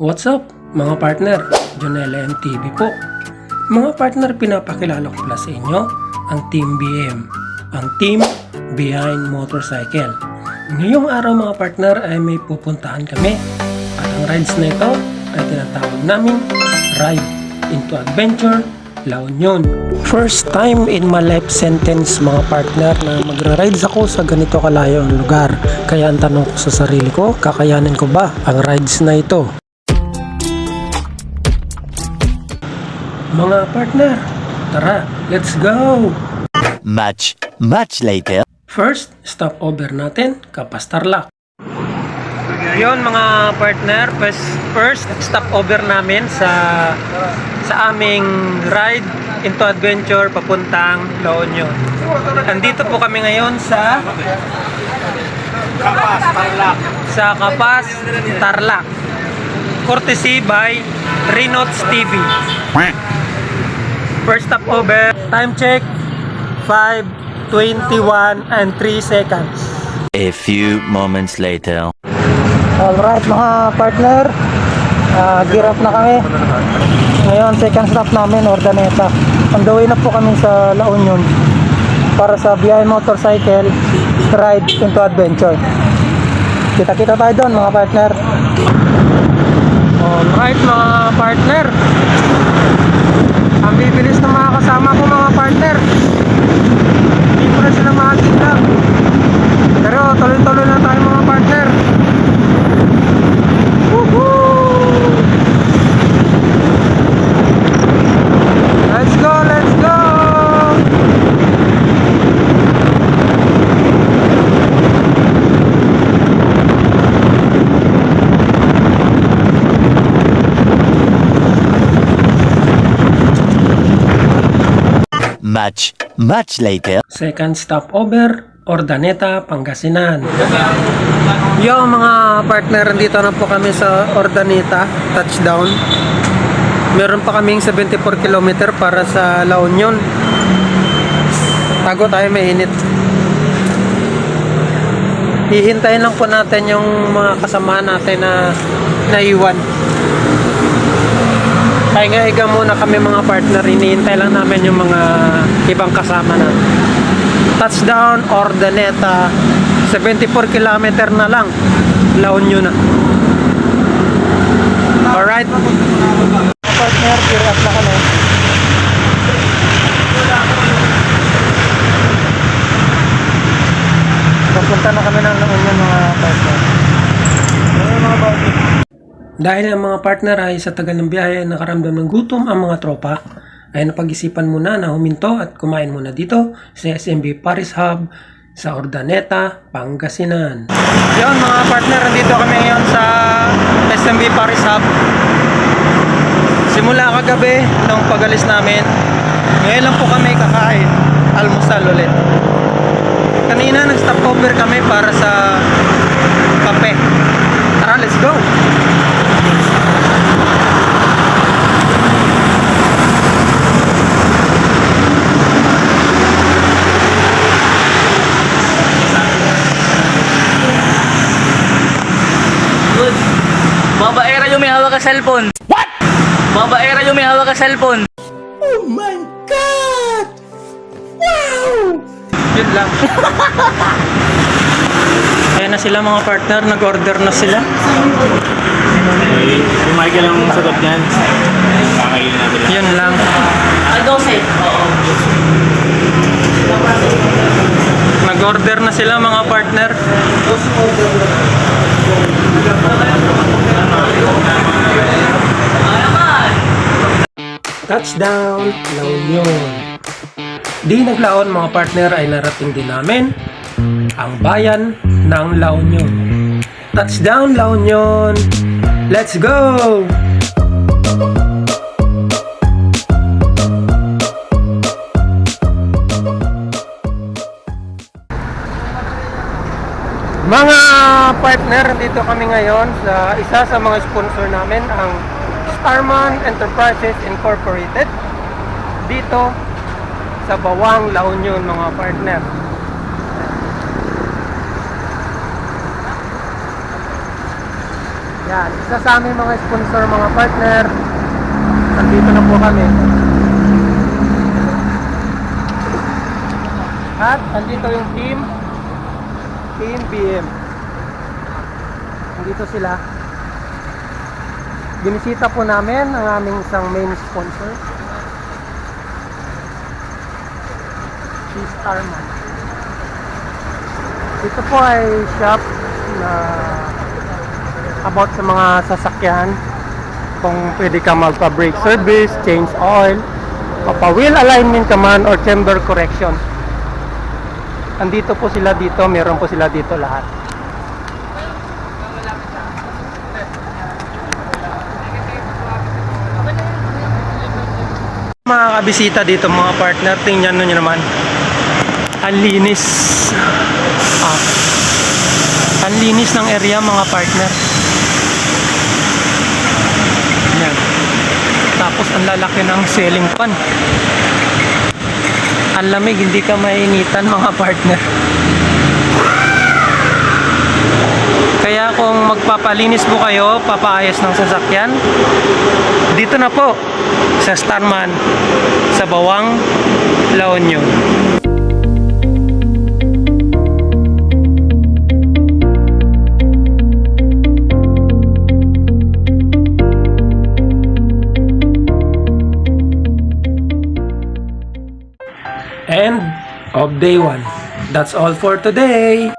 What's up, mga partner? Jonella MTV po. Mga partner, pinapakilala ko pala sa inyo ang Team BM, ang Team Behind Motorcycle. Ngayong araw mga partner ay may pupuntahan kami at ang rides na ito ay tinatawag namin Ride into Adventure La Union. First time in my life sentence mga partner na magra-rides ako sa ganito kalayo ang lugar. Kaya ang tanong ko sa sarili ko, kakayanin ko ba ang rides na ito? Mga partner, tara, let's go! Much, much later. First, stopover natin, Kapastarlak. Yon mga partner, first, first stopover namin sa sa aming ride into adventure papuntang La Union. Andito po kami ngayon sa Kapas, Tarlac. sa Kapas, Tarlac. Courtesy by Renots TV. First stopover, time check 5:21 and 3 seconds. A few moments later. Alright mga partner, uh, gear up na kami. Ngayon, second stop namin, Ordaneta. On the way na po kami sa La Union para sa BI Motorcycle Ride into Adventure. Kita-kita tayo doon mga partner. Alright mga partner. Ang bibilis ng mga kasama ko mga partner. Hindi ko na sila makakita. Pero tuloy-tuloy lang tayo mga partner. Woohoo! Let's go, let's go! Much, much later. Second stopover, Ordaneta, Pangasinan. Yo mga partner, dito na po kami sa Ordaneta, touchdown. Meron pa kaming 74 km para sa La Union. Tago tayo mainit. Hihintayin lang po natin yung mga kasama natin na naiwan. Kaya nga iga muna kami mga partner, hinihintay lang namin yung mga ibang kasama na. Touchdown, Ordaneta, 74 kilometer na lang, La Union na. Alright. Partner, up na kami. Papunta na kami ng La Union mga partner. Dahil ang mga partner ay sa tagal ng biyahe nakaramdam ng gutom ang mga tropa, ay napag-isipan muna na huminto at kumain muna dito sa SMB Paris Hub sa Ordaneta, Pangasinan. Yun mga partner, nandito kami ngayon sa SMB Paris Hub. Simula kagabi nung pagalis namin, ngayon lang po kami kakain, almusal ulit. Kanina nag-stop over kami para sa kape. Tara, let's go! Good. Mga baera yung may hawak ka cellphone. What? Mga baera yung may hawak ka cellphone. Yun lang. Ayan na sila mga partner, nag-order na sila. Yung Michael ang sagot niyan. Kakainin namin lang. Yun lang. Ang 12. Oo. Nag-order na sila mga partner. Touchdown, La Union. Di naglaon mga partner ay narating din namin ang bayan ng La Union. Touchdown, La Union! Let's go! Mga partner, dito kami ngayon sa isa sa mga sponsor namin, ang Starman Enterprises Incorporated. Dito sa Bawang, La Union, mga partner. Yan, isa sa aming mga sponsor, mga partner. Nandito na po kami. At andito yung team Team BM. Nandito sila. Binisita po namin ang aming isang main sponsor. Si Starman. Ito po ay shop na about sa mga sasakyan kung pwede ka magpa-brake service, change oil, mapa-wheel alignment ka man or chamber correction. Andito po sila dito, meron po sila dito lahat. Mga kabisita dito mga partner, tingnan nyo naman. Ang linis. Ah. Ang linis ng area mga partner. Yan. Tapos ang lalaki ng ceiling fan. Ang lamig, hindi ka mainitan mga partner. Kaya kung magpapalinis po kayo, papaayos ng sasakyan, dito na po sa Starman sa Bawang, La Union. Of day one. That's all for today.